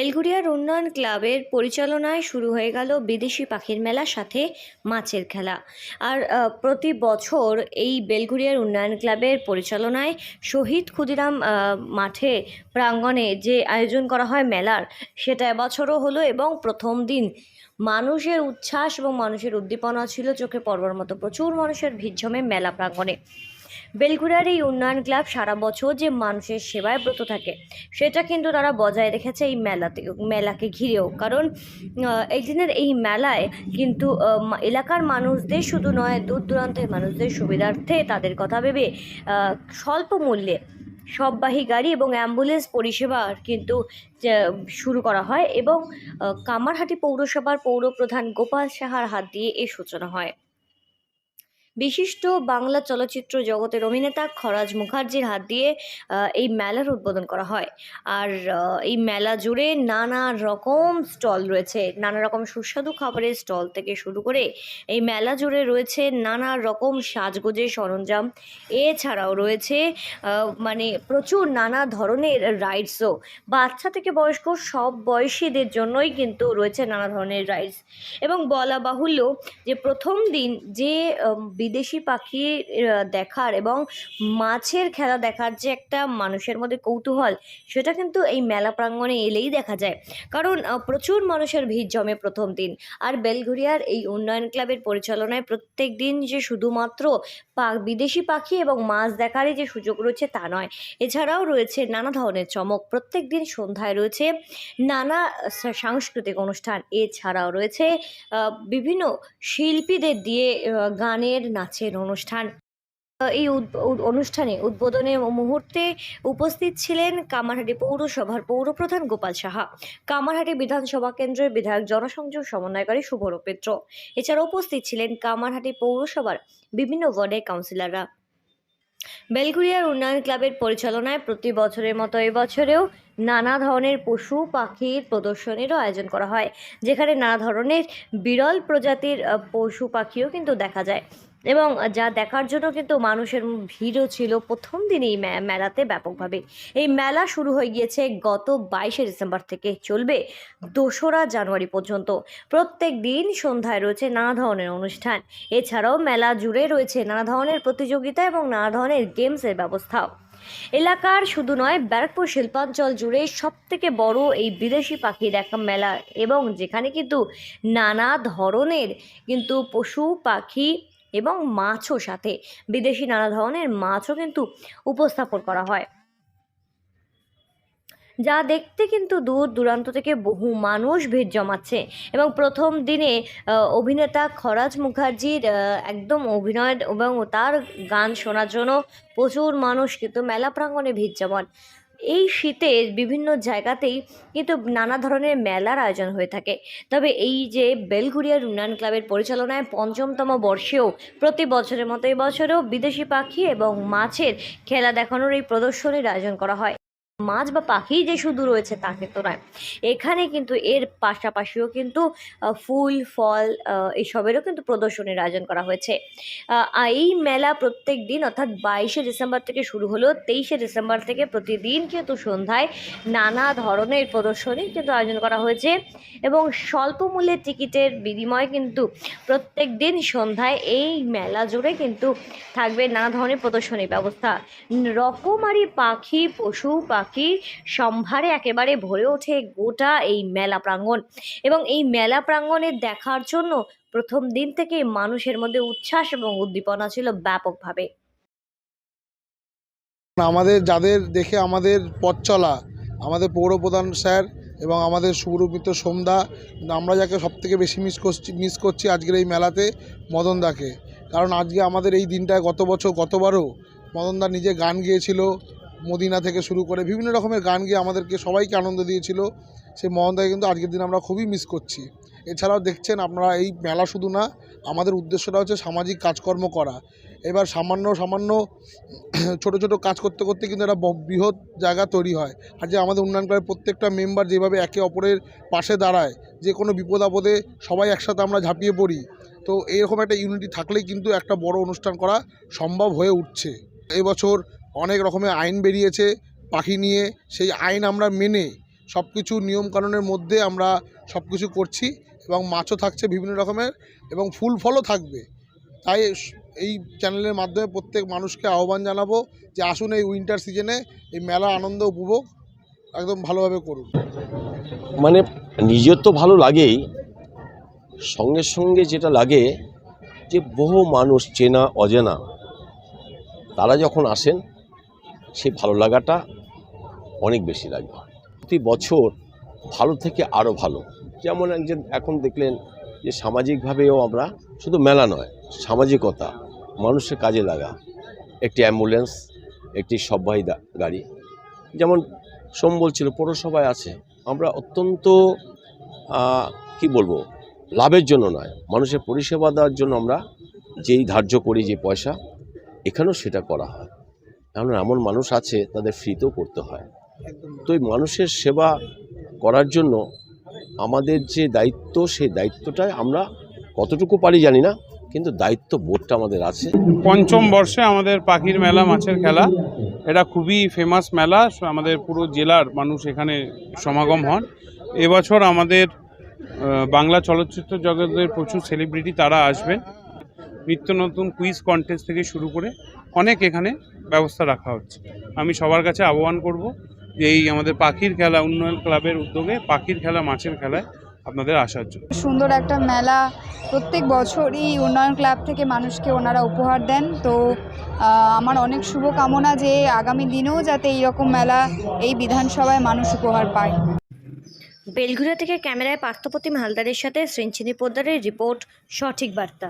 বেলঘুরিয়ার উন্নয়ন ক্লাবের পরিচালনায় শুরু হয়ে গেল বিদেশি পাখির মেলার সাথে মাছের খেলা। আর প্রতি বছর এই বেলঘুরিয়ার উন্নয়ন ক্লাবের পরিচালনায় শহীদ ক্ষুদিরাম মাঠে প্রাঙ্গণে যে আয়োজন করা হয় মেলার, সেটা এবছরও হলো এবং প্রথম দিন। মানুষের উচ্ছ্বাস এবং মানুষের উদ্দীপনা ছিল চোখে পড়বার মতো। প্রচুর মানুষের ভিড় জমে মেলা প্রাঙ্গণে। বেলগুড়ার এই উন্নয়ন ক্লাব সারা বছর যে মানুষের সেবায় ব্রত থাকে, সেটা কিন্তু তারা বজায় রেখেছে এই মেলাতে, মেলাকে ঘিরেও। কারণ এই দিনের এই মেলায় কিন্তু এলাকার মানুষদের শুধু নয়, দূর দূরান্তের মানুষদের সুবিধার্থে তাদের কথা ভেবে স্বল্প মূল্যে সববাহী গাড়ি এবং অ্যাম্বুলেন্স পরিষেবার কিন্তু শুরু করা হয় এবং কামারহাটি পৌরসভার পৌরপ্রধান গোপাল সাহার হাত দিয়ে এর সূচনা হয়। বিশিষ্ট বাংলা চলচ্চিত্র জগতের অভিনেতা খরাজ মুখার্জির হাত দিয়ে এই মেলার উদ্বোধন করা হয়। আর এই মেলা জুড়ে নানা রকম স্টল রয়েছে। নানা রকম সুস্বাদু খাবারের স্টল থেকে শুরু করে এই মেলা জুড়ে রয়েছে নানা রকম সাজগোজের সরঞ্জাম। এছাড়াও রয়েছে মানে প্রচুর নানা ধরনের রাইডসও বাচ্চা থেকে বয়স্ক সব বয়সীদের জন্যই কিন্তু রয়েছে নানা ধরনের রাইডস এবং বলা বাহুল্য যে প্রথম দিন যে বিদেশি পাখি দেখার এবং মাছের খেলা দেখার যে একটা মানুষের মধ্যে কৌতূহল, সেটা কিন্তু এই মেলা প্রাঙ্গণে এলেই দেখা যায়। কারণ প্রচুর মানুষের ভিড় জমে প্রথম দিন। আর বেলঘুরিয়ার এই উন্নয়ন ক্লাবের পরিচালনায় প্রত্যেক দিন যে শুধুমাত্র বিদেশি পাখি এবং মাছ দেখারই যে সুযোগ রয়েছে তা নয়, এছাড়াও রয়েছে নানা ধরনের চমক। প্রত্যেক দিন সন্ধ্যায় রয়েছে নানা সাংস্কৃতিক অনুষ্ঠান। এছাড়াও রয়েছে বিভিন্ন শিল্পীদের দিয়ে গানের নাচের অনুষ্ঠান। এই অনুষ্ঠানে উদ্বোধনের মুহূর্তে উপস্থিত ছিলেন কামারহাটি পৌরসভার পৌরপ্রধান গোপাল সাহা। কামারহাটি বিধানসভা কেন্দ্রের বিধায়ক, জনসংযোগ সমন্বয়কারী শুভর পেত্র। এছাড়া উপস্থিত ছিলেন কামারহাটি পৌরসভার বিভিন্ন ওয়ার্ডের কাউন্সিলররা। বেলঘুরিয়ার উন্নয়ন ক্লাবের পরিচালনায় প্রতি বছরের মতো এবছরেও নানা ধরনের পশু পাখির প্রদর্শনীরও আয়োজন করা হয়, যেখানে নানা ধরনের বিরল প্রজাতির পশু পাখিও কিন্তু দেখা যায়। এবং যা দেখার জন্য কিন্তু মানুষের ভিড়ও ছিল প্রথম দিনেই মেলাতে ব্যাপকভাবে। এই মেলা শুরু হয়ে গিয়েছে গত বাইশে ডিসেম্বর থেকে চলবে দোসরা জানুয়ারি পর্যন্ত। প্রত্যেক দিন সন্ধ্যায় রয়েছে নানা ধরনের অনুষ্ঠান। এছাড়াও মেলা জুড়ে রয়েছে নানা ধরনের প্রতিযোগিতা এবং নানা ধরনের গেমসের ব্যবস্থাও। এলাকার শুধু নয়, ব্যারাকপুর শিল্পাঞ্চল জুড়ে সব থেকে বড় এই বিদেশি পাখি দেখা মেলা এবং যেখানে কিন্তু নানা ধরনের কিন্তু পশু, পাখি এবং মাছও সাথে। বিদেশি নানা ধরনের মাছও কিন্তু উপস্থাপন করা হয়। যা দেখতে কিন্তু দূর দূরান্ত থেকে বহু মানুষ ভিড় জমাচ্ছে। এবং প্রথম দিনে অভিনেতা খরাজ মুখার্জির একদম অভিনয় এবং তার গান শোনার জন্য প্রচুর মানুষ কিন্তু মেলা প্রাঙ্গণে ভিড় জমান। এই শীতে বিভিন্ন জায়গাতেই কিন্তু নানা ধরনের মেলার আয়োজন হয়ে থাকে। তবে এই যে বেলঘুরিয়ার উন্নয়ন ক্লাবের পরিচালনায় পঞ্চমতম বর্ষেও প্রতি বছরের মতো এবছরেও বিদেশি পাখি এবং মাছের খেলা দেখানোর এই প্রদর্শনীর আয়োজন করা হয়। মাছ বা পাখি যে শুধু রয়েছে তা কিন্তু নয়। এখানে কিন্তু এর পাশাপাশিও কিন্তু ফুল ফল আহ, এসবেরও কিন্তু প্রদর্শনীর আয়োজন করা হয়েছে। এই মেলা প্রত্যেক দিন অর্থাৎ বাইশে ডিসেম্বর থেকে শুরু হলো তেইশে ডিসেম্বর থেকে প্রতিদিন কিন্তু সন্ধ্যায় নানা ধরনের প্রদর্শনী কিন্তু আয়োজন করা হয়েছে এবং স্বল্প মূল্যের টিকিটের বিনিময়ে কিন্তু প্রত্যেক দিন সন্ধ্যায় এই মেলা জুড়ে কিন্তু থাকবে নানা ধরনের প্রদর্শনী ব্যবস্থা। রকমারি পাখি পশু পাখির সম্ভারে একেবারে ভরে ওঠে গোটা এই মেলা প্রাঙ্গণ। এবং এই মেলা প্রাঙ্গণে দেখার জন্য প্রথম দিন থেকে মানুষের মধ্যে উচ্ছ্বাস এবং উদ্দীপনা ছিল ব্যাপকভাবে। আমাদের যাদের দেখে আমাদের পথ চলা, আমাদের পৌরপ্রধান স্যার এবং আমাদের সুব্রমিত সোমদা, আমরা যাকে সবথেকে বেশি মিস করছি মিস করছি আজকের এই মেলাতে মদনদাকে। কারণ আজকে আমাদের এই দিনটায় গত বছর গতবারও মদনদা নিজে গান গেয়েছিল মদিনা থেকে শুরু করে বিভিন্ন রকমের গান গেয়ে আমাদেরকে সবাইকে আনন্দ দিয়েছিল। সেই মদনদাকে কিন্তু আজকের দিন আমরা খুবই মিস করছি। এছাড়াও দেখছেন আপনারা এই মেলা শুধু না, আমাদের উদ্দেশ্যটা হচ্ছে সামাজিক কাজকর্ম করা। এবার সামান্য সামান্য ছোট ছোট কাজ করতে করতে কিন্তু একটা বৃহৎ জায়গা তৈরি হয়। আর যে আমাদের উন্নয়ন ক্লাবের প্রত্যেকটা মেম্বার যেভাবে একে অপরের পাশে দাঁড়ায়, যে কোনো বিপদ আপদে সবাই একসাথে আমরা ঝাঁপিয়ে পড়ি। তো এরকম একটা ইউনিটি থাকলেই কিন্তু একটা বড় অনুষ্ঠান করা সম্ভব হয়ে উঠছে। এবছর অনেক রকমের আইন বেরিয়েছে পাখি নিয়ে। সেই আইন আমরা মেনে সব কিছু নিয়মকানুনের মধ্যে আমরা সব কিছু করছি এবং মাছও থাকছে বিভিন্ন রকমের এবং ফুল ফলও থাকবে। তাই এই চ্যানেলের মাধ্যমে প্রত্যেক মানুষকে আহ্বান জানাব যে আসুন এই উইন্টার সিজনে এই মেলা আনন্দ উপভোগ একদম ভালোভাবে করুন। মানে নিজের তো ভালো লাগেই। সঙ্গে সঙ্গে যেটা লাগে যে বহু মানুষ চেনা, অজেনা, তারা যখন আসেন সেই ভালো লাগাটা অনেক বেশি লাগবে। প্রতি বছর ভালো থেকে আরও ভালো। যেমন একজন এখন দেখলেন যে সামাজিকভাবেও আমরা শুধু মেলা নয়, সামাজিকতা, মানুষের কাজে লাগা, একটি অ্যাম্বুলেন্স, একটি সববাহী গাড়ি। যেমন সোম বলছিল পৌরসভায় আছে। আমরা অত্যন্ত কি বলব, লাভের জন্য নয়, মানুষের পরিষেবা দেওয়ার জন্য আমরা যেই ধার্য করি যে পয়সা, এখানেও সেটা করা হয়। এমন এমন মানুষ আছে তাদের ফ্রিতেও করতে হয়। তো এই মানুষের সেবা করার জন্য আমাদের যে দায়িত্ব সেই দায়িত্বটাই আমরা কতটুকু পারি জানি না কিন্তু দায়িত্ব বোধটা আমাদের আছে। পঞ্চম বর্ষে আমাদের পাখির মেলা মাছের খেলা। এটা খুবই ফেমাস মেলা আমাদের পুরো জেলার মানুষ এখানে সমাগম হন। এবছর আমাদের বাংলা চলচ্চিত্র জগতের প্রচুর সেলিব্রিটি তারা আসবেন। নিত্য নতুন কুইজ কন্টেস্ট থেকে শুরু করে অনেক এখানে ব্যবস্থা রাখা হচ্ছে। আমি সবার কাছে আহ্বান করব যে এই আমাদের পাখির খেলা উন্নয়ন ক্লাবের উদ্যোগে পাখির খেলা মাছের খেলায় আপনাদের আসার জন্য। সুন্দর একটা মেলা প্রত্যেক বছরই উন্নয়ন ক্লাব থেকে মানুষকে ওনারা উপহার দেন। তো আমার অনেক শুভকামনা যে আগামী দিনেও যাতে এইরকম মেলা এই বিধানসভায় মানুষ উপহার পায়। বেলঘুরিয়া থেকে ক্যামেরায় পার্থপ্রতিম হালদারের সাথে শ্রীঞ্চিনী পোদ্দারের রিপোর্ট সঠিক বার্তা।